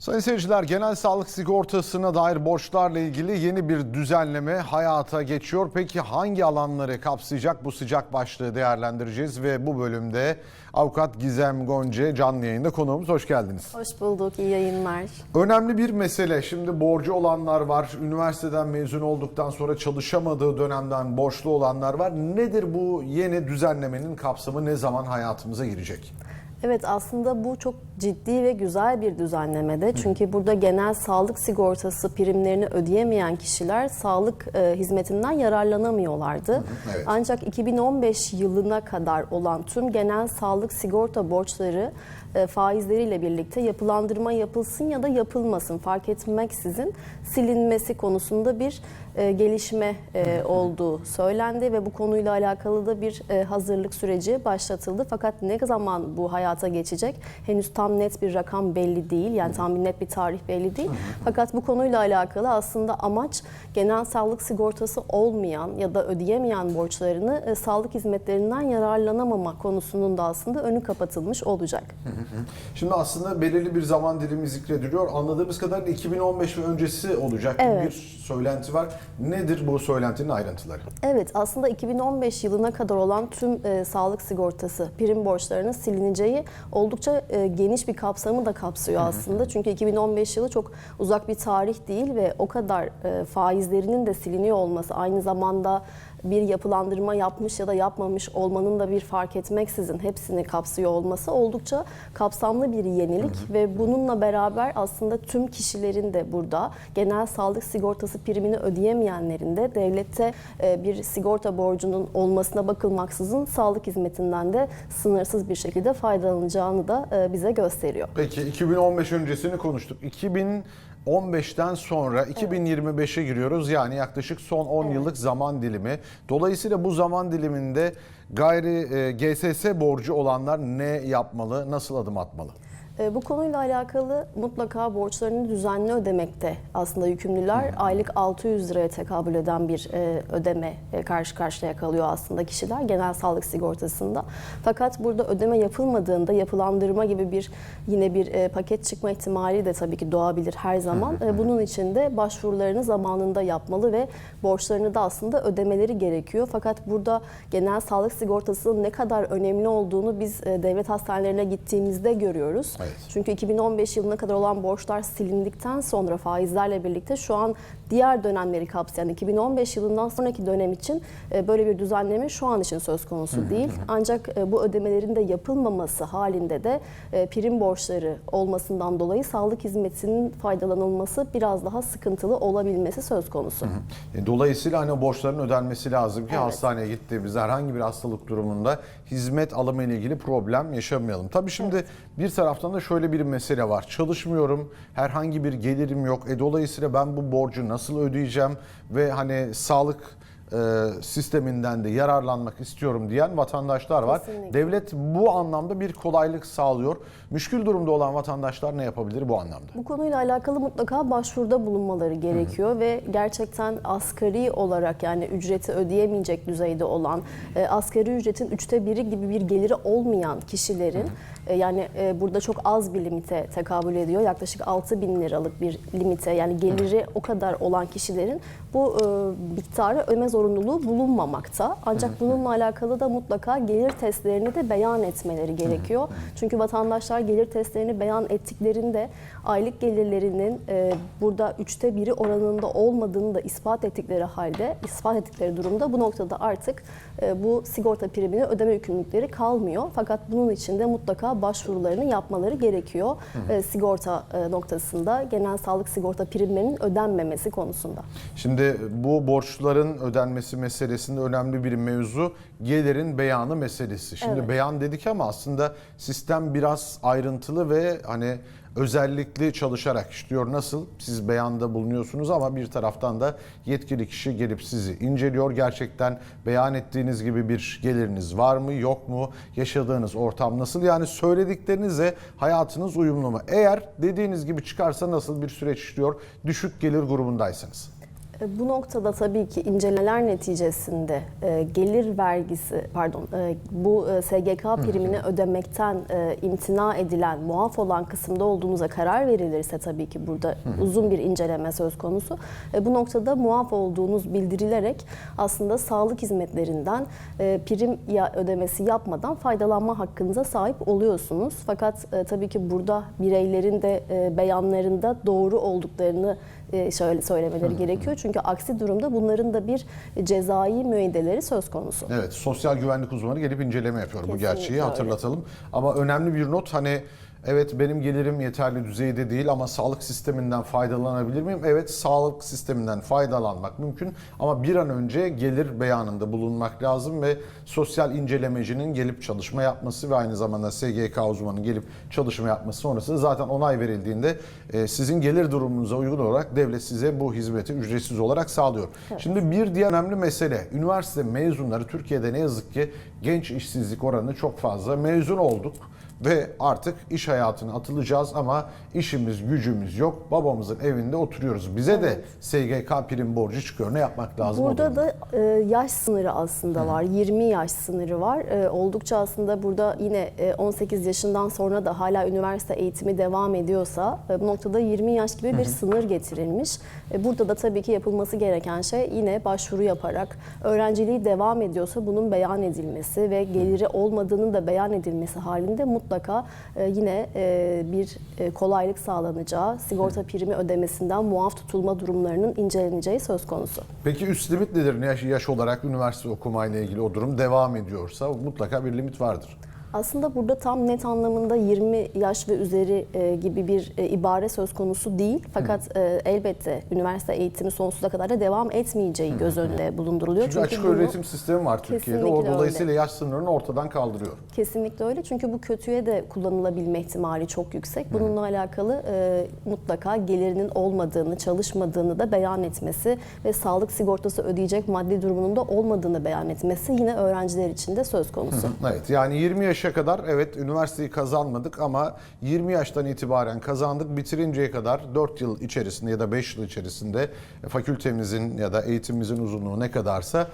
Sayın seyirciler genel sağlık sigortasına dair borçlarla ilgili yeni bir düzenleme hayata geçiyor. Peki hangi alanları kapsayacak bu sıcak başlığı değerlendireceğiz ve bu bölümde avukat Gizem Gonca canlı yayında konuğumuz hoş geldiniz. Hoş bulduk, iyi yayınlar. Önemli bir mesele. Şimdi borcu olanlar var. Üniversiteden mezun olduktan sonra çalışamadığı dönemden borçlu olanlar var. Nedir bu yeni düzenlemenin kapsamı ne zaman hayatımıza girecek? Evet aslında bu çok ciddi ve güzel bir düzenlemede. Çünkü burada genel sağlık sigortası primlerini ödeyemeyen kişiler sağlık e, hizmetinden yararlanamıyorlardı. evet. Ancak 2015 yılına kadar olan tüm genel sağlık sigorta borçları e, faizleriyle birlikte yapılandırma yapılsın ya da yapılmasın fark etmeksizin silinmesi konusunda bir e, gelişme e, olduğu söylendi ve bu konuyla alakalı da bir e, hazırlık süreci başlatıldı. Fakat ne zaman bu hayata geçecek henüz tam net bir rakam belli değil. Yani tam net bir tarih belli değil. Fakat bu konuyla alakalı aslında amaç genel sağlık sigortası olmayan ya da ödeyemeyen borçlarını e, sağlık hizmetlerinden yararlanamama konusunun da aslında önü kapatılmış olacak. Şimdi aslında belirli bir zaman dilimi zikrediliyor. Anladığımız kadarıyla 2015 ve öncesi olacak gibi Evet. bir söylenti var. Nedir bu söylentinin ayrıntıları? Evet aslında 2015 yılına kadar olan tüm e, sağlık sigortası prim borçlarının silineceği oldukça e, geniş bir kapsamı da kapsıyor aslında. Çünkü 2015 yılı çok uzak bir tarih değil ve o kadar e, faizlerinin de siliniyor olması aynı zamanda bir yapılandırma yapmış ya da yapmamış olmanın da bir fark etmeksizin hepsini kapsıyor olması oldukça kapsamlı bir yenilik ve bununla beraber aslında tüm kişilerin de burada genel sağlık sigortası primini ödeyemeyenlerin de devlette e, bir sigorta borcunun olmasına bakılmaksızın sağlık hizmetinden de sınırsız bir şekilde faydalanacağını da e, bize gösteriyor. Peki 2015 öncesini konuştuk. 2015'ten sonra 2025'e giriyoruz. Yani yaklaşık son 10 yıllık zaman dilimi. Dolayısıyla bu zaman diliminde gayri e, GSS borcu olanlar ne yapmalı, nasıl adım atmalı? E, Bu konuyla alakalı mutlaka borçlarını düzenli ödemekte aslında yükümlüler. Aylık 600 liraya tekabül eden bir e, ödeme e, karşı karşıya kalıyor aslında kişiler genel sağlık sigortasında. Fakat burada ödeme yapılmadığında yapılandırma gibi bir yine bir e, paket çıkma ihtimali de tabii ki doğabilir her zaman. Bunun için de başvurularını zamanında yapmalı ve borçlarını da aslında ödemeleri gerekiyor. Fakat burada genel sağlık sigortasının ne kadar önemli olduğunu biz devlet hastanelerine gittiğimizde görüyoruz. Evet. Çünkü 2015 yılına kadar olan borçlar silindikten sonra faizlerle birlikte şu an diğer dönemleri kapsayan 2015 yılından sonraki dönem için e, böyle bir düzenleme şu an için söz konusu değil. Ancak e, bu ödemelerin de yapılmaması halinde de e, prim borçları olmasından dolayı sağlık hizmetinin faydalanılması biraz daha sıkıntılı olabilmesi söz konusu. Dolayısıyla hani borçların ödenmesi lazım ki Evet. hastaneye gittiğimizde herhangi bir hastalık durumunda hizmet alımı ile ilgili problem yaşamayalım. Tabii şimdi bir taraftan da şöyle bir mesele var. Çalışmıyorum, herhangi bir gelirim yok. E, dolayısıyla ben bu borcu nasıl ödeyeceğim ve hani sağlık e, sisteminden de yararlanmak istiyorum diyen vatandaşlar var. Kesinlikle. Devlet bu anlamda bir kolaylık sağlıyor. Müşkül durumda olan vatandaşlar ne yapabilir bu anlamda? Bu konuyla alakalı mutlaka başvuruda bulunmaları gerekiyor ve gerçekten asgari olarak yani ücreti ödeyemeyecek düzeyde olan e, asgari ücretin üçte biri gibi bir geliri olmayan kişilerin e, yani e, burada çok az bir limite tekabül ediyor. Yaklaşık 6 bin liralık bir limite yani geliri o kadar olan kişilerin bu e, miktarı ödeme zorunluluğu bulunmamakta. Ancak bununla alakalı da mutlaka gelir testlerini de beyan etmeleri gerekiyor. Çünkü vatandaşlar gelir testlerini beyan ettiklerinde aylık gelirlerinin e, burada üçte biri oranında olmadığını da ispat ettikleri halde, ispat ettikleri durumda bu noktada artık e, bu sigorta primini ödeme yükümlülükleri kalmıyor. Fakat bunun için de mutlaka başvurularını yapmaları gerekiyor. E, sigorta e, noktasında genel sağlık sigorta primlerinin ödenmemesi konusunda. Şimdi bu borçların ödenmesi meselesinde önemli bir mevzu gelirin beyanı meselesi. Şimdi Evet. beyan dedik ama aslında sistem biraz ayrıntılı ve hani özellikli çalışarak işliyor. Nasıl? Siz beyanda bulunuyorsunuz ama bir taraftan da yetkili kişi gelip sizi inceliyor. Gerçekten beyan ettiğiniz gibi bir geliriniz var mı, yok mu? Yaşadığınız ortam nasıl? Yani söylediklerinizle hayatınız uyumlu mu? Eğer dediğiniz gibi çıkarsa nasıl bir süreç işliyor? Düşük gelir grubundaysanız. E, Bu noktada tabii ki incelemeler neticesinde e, gelir vergisi, pardon, e, bu SGK primini ödemekten e, imtina edilen, muaf olan kısımda olduğunuza karar verilirse tabii ki burada uzun bir inceleme söz konusu. Bu noktada muaf olduğunuz bildirilerek aslında sağlık hizmetlerinden prim ödemesi yapmadan faydalanma hakkınıza sahip oluyorsunuz. Fakat tabii ki burada bireylerin de beyanlarında doğru olduklarını şöyle söylemeleri gerekiyor. Çünkü aksi durumda bunların da bir cezai müeyyideleri söz konusu. Evet, sosyal güvenlik uzmanı gelip inceleme yapıyor bu Kesinlikle gerçeği öyle. hatırlatalım. Ama önemli bir not hani evet benim gelirim yeterli düzeyde değil ama sağlık sisteminden faydalanabilir miyim? Evet, sağlık sisteminden faydalanmak mümkün ama bir an önce gelir beyanında bulunmak lazım ve sosyal incelemecinin gelip çalışma yapması ve aynı zamanda SGK uzmanının gelip çalışma yapması sonrasında zaten onay verildiğinde e, sizin gelir durumunuza uygun olarak devlet size bu hizmeti ücretsiz olarak sağlıyor. Şimdi bir diğer önemli mesele üniversite mezunları Türkiye'de ne yazık ki genç işsizlik oranı çok fazla. Mezun olduk ve artık iş hayatına atılacağız ama işimiz gücümüz yok. Babamızın evinde oturuyoruz. Bize de SGK prim borcu çıkıyor. Ne yapmak lazım? Burada da e, yaş sınırı aslında var. 20 yaş sınırı var. E, oldukça aslında burada yine e, 18 yaşından sonra da hala üniversite eğitimi devam ediyorsa e, bu noktada 20 yaş gibi bir sınır getirilmiş. E, burada da tabii ki yapılması gereken şey yine başvuru yaparak öğrenciliği devam ediyorsa bunun beyan edilmesi ve geliri olmadığının da beyan edilmesi halinde mutlaka e, yine e, bir e, kolaylık sağlanacağı, sigorta primi ödemesinden muaf tutulma durumlarının inceleneceği söz konusu. Peki üst limit nedir? Yaş, yaş olarak üniversite okumayla ilgili o durum devam ediyorsa mutlaka bir limit vardır. Aslında burada tam net anlamında 20 yaş ve üzeri e, gibi bir e, ibare söz konusu değil. Fakat e, elbette üniversite eğitimi sonsuza kadar da devam etmeyeceği göz önünde bulunduruluyor. Çünkü, açık bunu- öğretim sistemi var Türkiye'de. O dolayısıyla yaş sınırını ortadan kaldırıyor. Kesinlikle öyle çünkü bu kötüye de kullanılabilme ihtimali çok yüksek. Bununla alakalı e, mutlaka gelirinin olmadığını, çalışmadığını da beyan etmesi ve sağlık sigortası ödeyecek maddi durumunun da olmadığını beyan etmesi yine öğrenciler için de söz konusu. Evet yani 20 yaşa kadar evet üniversiteyi kazanmadık ama 20 yaştan itibaren kazandık. Bitirinceye kadar 4 yıl içerisinde ya da 5 yıl içerisinde fakültemizin ya da eğitimimizin uzunluğu ne kadarsa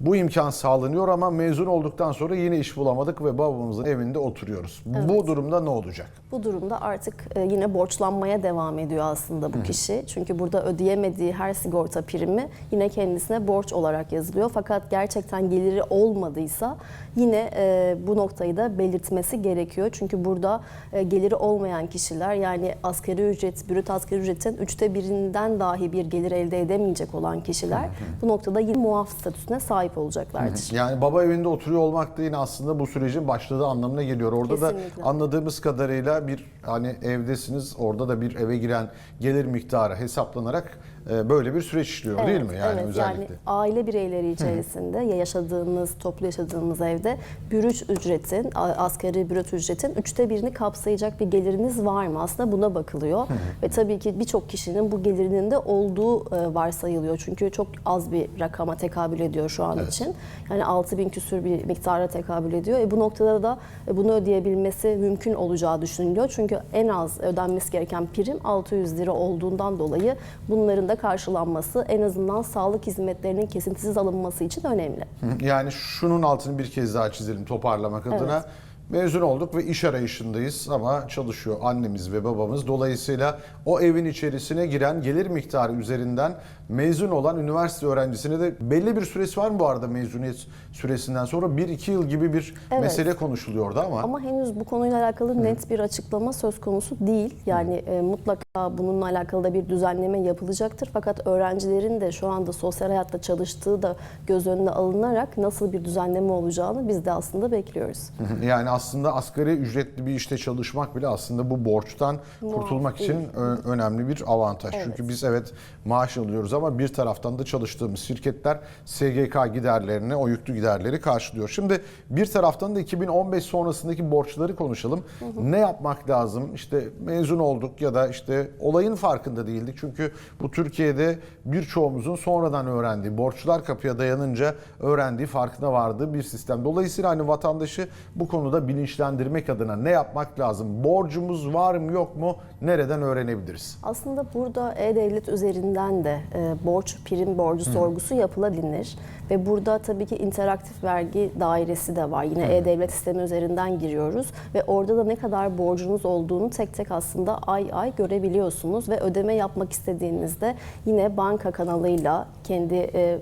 bu imkan sağlanıyor ama mezun olduktan sonra yine iş bulamadık ve babamızın evinde oturuyoruz. Bu durumda ne olacak? Bu durumda artık e, yine borçlanmaya devam ediyor aslında bu kişi. Çünkü burada ödeyemediği her sigorta primi yine kendisine borç olarak yazılıyor. Fakat gerçekten geliri olmadıysa yine e, bu noktayı da belirtmesi gerekiyor. Çünkü burada e, geliri olmayan kişiler yani asgari ücret, brüt asgari ücretin üçte birinden dahi bir gelir elde edemeyecek olan kişiler bu noktada yine muaf statüsüne sahip olacaklardır. Yani baba evinde oturuyor olmak da yine aslında bu sürecin başladığı anlamına geliyor. Orada Kesinlikle. da anladığımız kadarıyla bir hani evdesiniz orada da bir eve giren gelir miktarı hesaplanarak böyle bir süreç işliyor değil mi? Yani evet, özellikle. Yani aile bireyleri içerisinde ya yaşadığınız, toplu yaşadığınız evde bürüç ücretin, asgari bürüt ücretin üçte birini kapsayacak bir geliriniz var mı? Aslında buna bakılıyor. Ve tabii ki birçok kişinin bu gelirinin de olduğu e, varsayılıyor. Çünkü çok az bir rakama tekabül ediyor şu an için. Yani 6 bin küsür bir miktara tekabül ediyor. E, bu noktada da e, bunu ödeyebilmesi mümkün olacağı düşünülüyor. Çünkü en az ödenmesi gereken prim 600 lira olduğundan dolayı bunların da karşılanması en azından sağlık hizmetlerinin kesintisiz alınması için önemli. Yani şunun altını bir kez daha çizelim toparlamak adına. Mezun olduk ve iş arayışındayız ama çalışıyor annemiz ve babamız. Dolayısıyla o evin içerisine giren gelir miktarı üzerinden mezun olan üniversite öğrencisine de belli bir süresi var mı bu arada mezuniyet süresinden sonra? 1-2 yıl gibi bir Evet. mesele konuşuluyordu ama. Ama henüz bu konuyla alakalı net bir açıklama söz konusu değil. Yani e, mutlaka bununla alakalı da bir düzenleme yapılacaktır. Fakat öğrencilerin de şu anda sosyal hayatta çalıştığı da göz önüne alınarak nasıl bir düzenleme olacağını biz de aslında bekliyoruz. Yani aslında asgari ücretli bir işte çalışmak bile aslında bu borçtan kurtulmak için önemli bir avantaj. Çünkü biz evet maaş alıyoruz ama bir taraftan da çalıştığımız şirketler SGK giderlerini, o yüklü giderleri karşılıyor. Şimdi bir taraftan da 2015 sonrasındaki borçları konuşalım. Ne yapmak lazım? İşte mezun olduk ya da işte e, olayın farkında değildik. Çünkü bu Türkiye'de birçoğumuzun sonradan öğrendiği, borçlar kapıya dayanınca öğrendiği farkına vardığı bir sistem. Dolayısıyla hani vatandaşı bu konuda bilinçlendirmek adına ne yapmak lazım? Borcumuz var mı yok mu? Nereden öğrenebiliriz? Aslında burada E-Devlet üzerinden de e, borç, prim borcu sorgusu yapılabilir. Ve burada tabii ki interaktif vergi dairesi de var. Yine E-Devlet sistemi üzerinden giriyoruz. Ve orada da ne kadar borcunuz olduğunu tek tek aslında ay ay görebiliyorsunuz. Ve ödeme yapmak istediğinizde yine banka kanalıyla kendi e,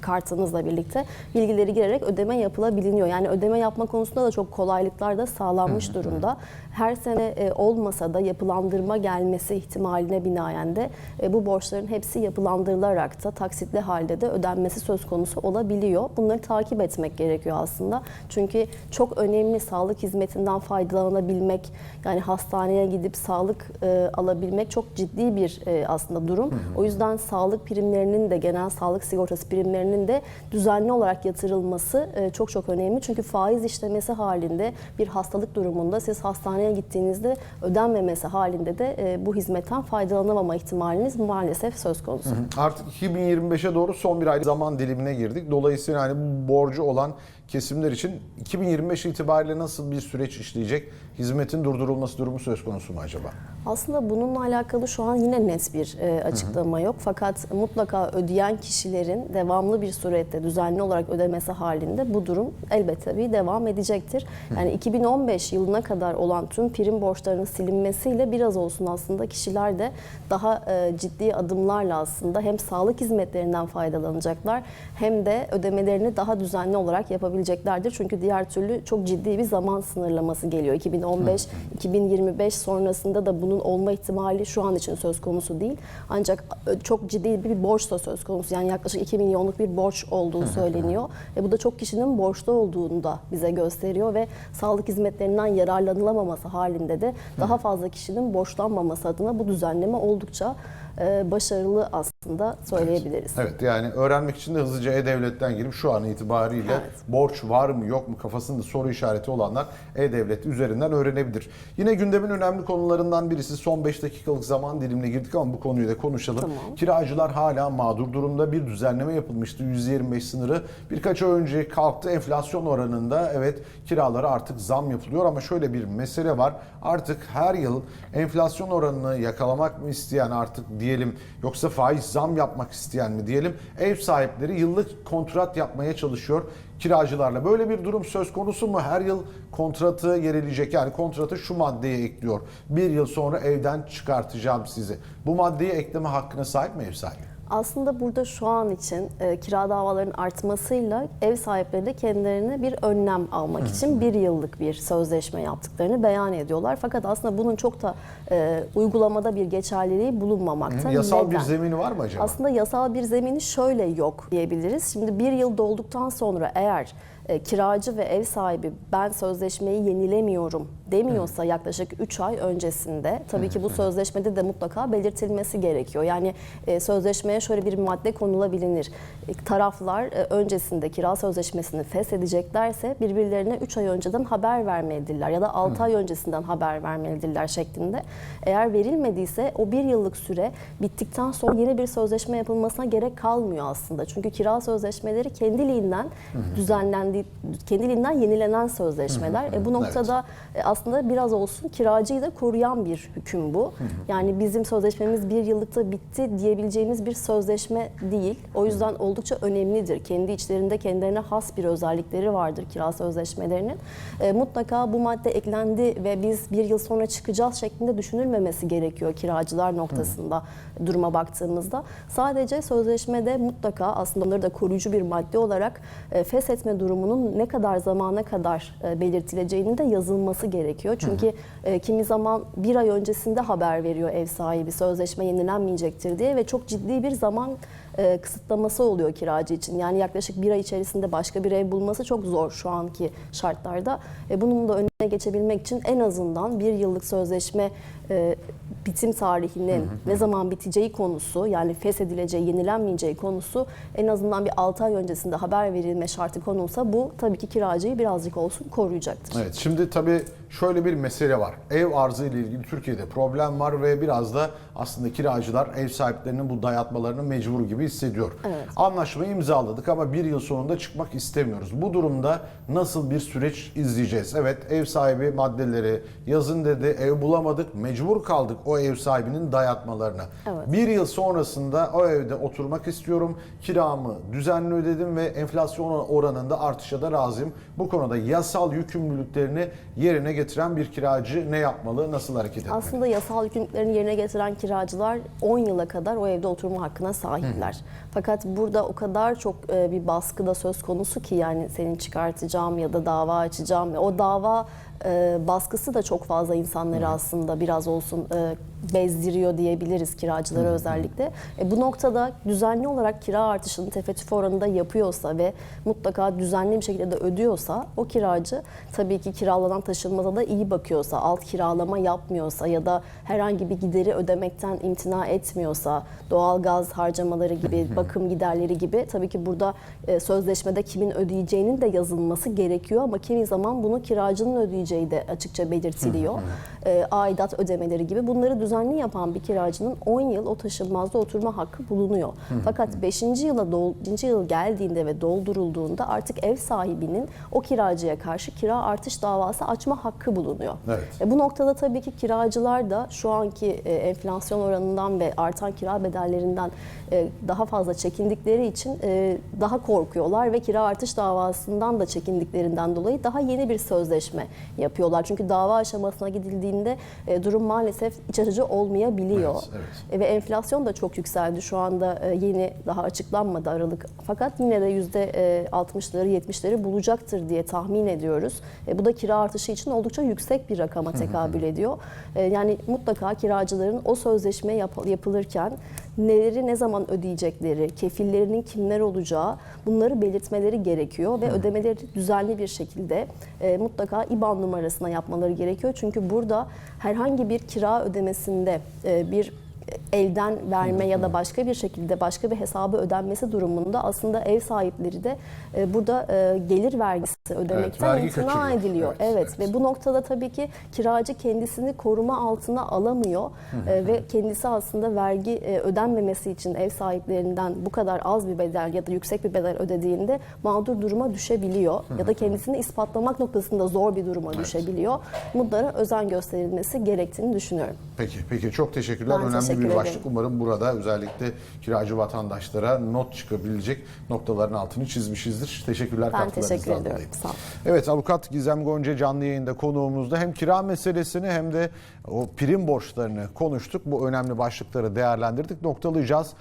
kartınızla birlikte bilgileri girerek ödeme yapılabiliyor. Yani ödeme yapma konusunda da çok kolaylıklar da sağlanmış durumda. Her sene e, olmasa da yapılandırma gelmesi ihtimaline binaen de e, bu borçların hepsi yapılandırılarak da taksitli halde de ödenmesi söz konusu olabiliyor. Bunları takip etmek gerekiyor aslında. Çünkü çok önemli sağlık hizmetinden faydalanabilmek, yani hastaneye gidip sağlık e, alabilmek çok ciddi bir e, aslında durum. O yüzden sağlık primlerinin de genel sağlık sigortası primlerinin de düzenli olarak yatırılması e, çok çok önemli. Çünkü faiz işlemesi halinde bir hastalık durumunda siz hastaneye gittiğinizde ödenmemesi halinde de e, bu hizmetten faydalanamama ihtimaliniz maalesef söz konusu. Artık 2025'e doğru son bir ay zaman dilimine girdik. Dolayısıyla hani borcu olan kesimler için 2025 itibariyle nasıl bir süreç işleyecek? Hizmetin durdurulması durumu söz konusu mu acaba? Aslında bununla alakalı şu an yine net bir e, açıklama yok. Fakat mutlaka ödeyen kişilerin devamlı bir surette düzenli olarak ödemesi halinde bu durum elbette bir devam edecektir. Yani 2015 yılına kadar olan tüm prim borçlarının silinmesiyle biraz olsun aslında kişiler de daha e, ciddi adımlarla aslında hem sağlık hizmetlerinden faydalanacaklar hem de ödemelerini daha düzenli olarak yapabileceklerdir. Çünkü diğer türlü çok ciddi bir zaman sınırlaması geliyor. 2015-2025 sonrasında da bunun olma ihtimali şu an için söz konusu değil. Ancak e, çok ciddi bir borç da söz konusu. Yani yaklaşık 2 milyonluk bir borç olduğu söyleniyor. Ve bu da çok kişinin borçlu olduğunu da bize gösteriyor ve sağlık hizmetlerinden yararlanılamaması halinde de daha fazla kişinin borçlanmaması adına bu düzenleme oldukça e, başarılı aslında söyleyebiliriz. Evet yani öğrenmek için de hızlıca E-Devlet'ten girip şu an itibariyle Evet. borç var mı yok mu kafasında soru işareti olanlar E-Devlet üzerinden öğrenebilir. Yine gündemin önemli konularından birisi son 5 dakikalık zaman dilimine girdik ama bu konuyu da konuşalım. Tamam. Kiracılar hala mağdur durumda. Bir düzenleme yapılmıştı. %25 sınırı birkaç ay önce kalktı. Enflasyon oranında evet kiralara artık zam yapılıyor ama şöyle bir mesele var. Artık her yıl enflasyon oranını yakalamak mı isteyen artık diyelim yoksa faiz zam yapmak isteyen mi diyelim ev sahipleri yıllık kontrat yapmaya çalışıyor kiracılarla. Böyle bir durum söz konusu mu? Her yıl kontratı yereleyecek yani kontratı şu maddeye ekliyor. Bir yıl sonra evden çıkartacağım sizi. Bu maddeye ekleme hakkına sahip mi ev sahibi? Aslında burada şu an için e, kira davalarının artmasıyla ev sahipleri de kendilerine bir önlem almak için bir yıllık bir sözleşme yaptıklarını beyan ediyorlar. Fakat aslında bunun çok da e, uygulamada bir geçerliliği bulunmamakta. Yasal bir Neden? zemini var mı acaba? Aslında yasal bir zemini şöyle yok diyebiliriz. Şimdi bir yıl dolduktan sonra eğer e, kiracı ve ev sahibi ben sözleşmeyi yenilemiyorum demiyorsa yaklaşık 3 ay öncesinde tabii ki bu sözleşmede de mutlaka belirtilmesi gerekiyor. Yani e, sözleşmeye şöyle bir madde konulabilir. E, taraflar e, öncesinde kira sözleşmesini feshedeceklerse birbirlerine 3 ay önceden haber vermelidirler ya da 6 ay öncesinden haber vermelidirler şeklinde. Eğer verilmediyse o bir yıllık süre bittikten sonra yeni bir sözleşme yapılmasına gerek kalmıyor aslında. Çünkü kira sözleşmeleri kendiliğinden düzenlendiği, kendiliğinden yenilenen sözleşmeler. E, bu noktada e, aslında biraz olsun kiracıyı da koruyan bir hüküm bu. Yani bizim sözleşmemiz bir yıllıkta bitti diyebileceğimiz bir sözleşme değil. O yüzden oldukça önemlidir. Kendi içlerinde kendilerine has bir özellikleri vardır kira sözleşmelerinin. E, mutlaka bu madde eklendi ve biz bir yıl sonra çıkacağız şeklinde düşünülmemesi gerekiyor kiracılar noktasında duruma baktığımızda. Sadece sözleşmede mutlaka aslında onları da koruyucu bir madde olarak e, feshetme durumunun ne kadar zamana kadar e, belirtileceğinin de yazılması gerekiyor. Çünkü e, kimi zaman bir ay öncesinde haber veriyor ev sahibi sözleşme yenilenmeyecektir diye ve çok ciddi bir zaman e, kısıtlaması oluyor kiracı için. Yani yaklaşık bir ay içerisinde başka bir ev bulması çok zor şu anki şartlarda. Bunun da önüne geçebilmek için en azından bir yıllık sözleşme bitim tarihinin ne zaman biteceği konusu yani feshedileceği, yenilenmeyeceği konusu en azından bir 6 ay öncesinde haber verilme şartı konulsa bu tabii ki kiracıyı birazcık olsun koruyacaktır. Evet şimdi tabii şöyle bir mesele var. Ev arzı ile ilgili Türkiye'de problem var ve biraz da aslında kiracılar ev sahiplerinin bu dayatmalarını mecbur gibi hissediyor. Evet. Anlaşmayı imzaladık ama bir yıl sonunda çıkmak istemiyoruz. Bu durumda nasıl bir süreç izleyeceğiz? Evet ev sahibi maddeleri yazın dedi ev bulamadık mecbur kaldık o ev sahibinin dayatmalarına. Evet. Bir yıl sonrasında o evde oturmak istiyorum. Kiramı düzenli ödedim ve enflasyon oranında artışa da razıyım. Bu konuda yasal yükümlülüklerini yerine getiren bir kiracı ne yapmalı, nasıl hareket etmeli? Aslında yasal yükümlülüklerini yerine getiren kiracılar 10 yıla kadar o evde oturma hakkına sahipler. Fakat burada o kadar çok e, bir baskı da söz konusu ki yani seni çıkartacağım ya da dava açacağım. O dava e, baskısı da çok fazla insanları aslında biraz olsun e, bezdiriyor diyebiliriz kiracılara özellikle. E, bu noktada düzenli olarak kira artışını teferruat oranında yapıyorsa ve mutlaka düzenli bir şekilde de ödüyorsa o kiracı tabii ki kiralanan taşınmada da iyi bakıyorsa, alt kiralama yapmıyorsa ya da herhangi bir gideri ödemekten imtina etmiyorsa, doğalgaz harcamaları gibi, bakım giderleri gibi tabii ki burada e, sözleşmede kimin ödeyeceğinin de yazılması gerekiyor ama kimi zaman bunu kiracının ödeyeceği de açıkça belirtiliyor. E, aidat ödemeleri gibi bunları düzenli yapan bir kiracının 10 yıl o taşınmazda oturma hakkı bulunuyor. Fakat 5. yıla dol, 5. yıl geldiğinde ve doldurulduğunda artık ev sahibinin o kiracıya karşı kira artış davası açma hakkı bulunuyor. Evet. E, bu noktada tabii ki kiracılar da şu anki e, enflasyon oranından ve artan kira bedellerinden e, daha fazla çekindikleri için e, daha korkuyorlar ve kira artış davasından da çekindiklerinden dolayı daha yeni bir sözleşme yapıyorlar. Çünkü dava aşamasına gidildiğinde e, durum maalesef iç açıcı olmayabiliyor. Evet, evet. E, Ve enflasyon da çok yükseldi. Şu anda e, yeni daha açıklanmadı Aralık. Fakat yine de yüzde e, 60'ları 70'leri bulacaktır diye tahmin ediyoruz. E, Bu da kira artışı için oldukça yüksek bir rakama tekabül ediyor. E, Yani mutlaka kiracıların o sözleşme yap- yapılırken neleri ne zaman ödeyecekleri, kefillerinin kimler olacağı bunları belirtmeleri gerekiyor ve ödemeleri düzenli bir şekilde e, mutlaka IBAN numarasına yapmaları gerekiyor. Çünkü burada herhangi bir kira ödemesinde e, bir elden verme ya da başka bir şekilde başka bir hesabı ödenmesi durumunda aslında ev sahipleri de e, burada e, gelir vergisi ödemekten vergi imtina ediliyor. Evet, Evet, evet. ve bu noktada tabii ki kiracı kendisini koruma altına alamıyor E, ve kendisi aslında vergi e, ödenmemesi için ev sahiplerinden bu kadar az bir bedel ya da yüksek bir bedel ödediğinde mağdur duruma düşebiliyor ya da kendisini ispatlamak noktasında zor bir duruma düşebiliyor. Bunlara özen gösterilmesi gerektiğini düşünüyorum. Peki, peki çok teşekkürler. Ben Önemli teşekkür bir ederim. başlık. Umarım burada özellikle kiracı vatandaşlara not çıkabilecek noktaların altını çizmişizdir. Teşekkürler Ben teşekkür ediyorum. dolayı. Sağ olun. Evet avukat Gizem Gonca canlı yayında konuğumuzda hem kira meselesini hem de o prim borçlarını konuştuk. Bu önemli başlıkları değerlendirdik. Noktalayacağız.